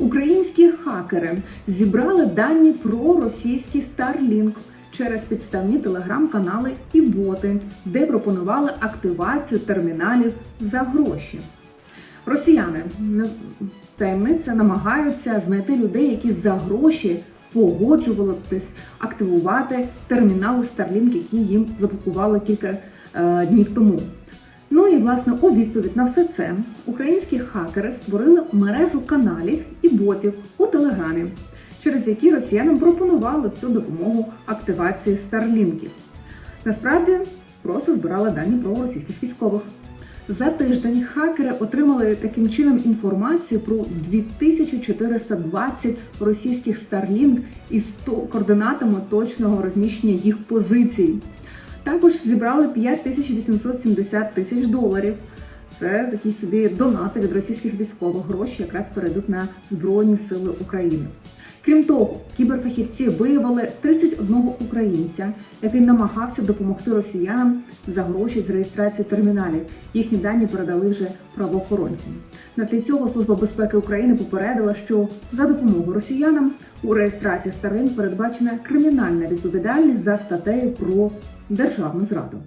Українські хакери зібрали дані про російський Starlink через підставні телеграм-канали і боти, де пропонували активацію терміналів за гроші. Росіяни таємниця намагаються знайти людей, які за гроші погоджувалися активувати термінали Starlink, які їм заблокували кілька е, днів тому. Ну і власне у відповідь на все це українські хакери створили мережу каналів і ботів у Телеграмі, через які росіянам пропонували цю допомогу активації старлінків. Насправді просто збирали дані про російських військових. За тиждень хакери отримали таким чином інформацію про 2420 російських Starlink із координатами точного розміщення їх позицій. Також зібрали 5870 тисяч доларів. Це такі собі донати від російських військових. Гроші якраз перейдуть на Збройні Сили України. Крім того, кіберфахівці виявили 31 українця, який намагався допомогти росіянам за гроші з реєстрації терміналів. Їхні дані передали вже правоохоронцям. На тлі цього Служба безпеки України попередила, що за допомогою росіянам у реєстрації Starlink передбачена кримінальна відповідальність за статтею про державну зраду.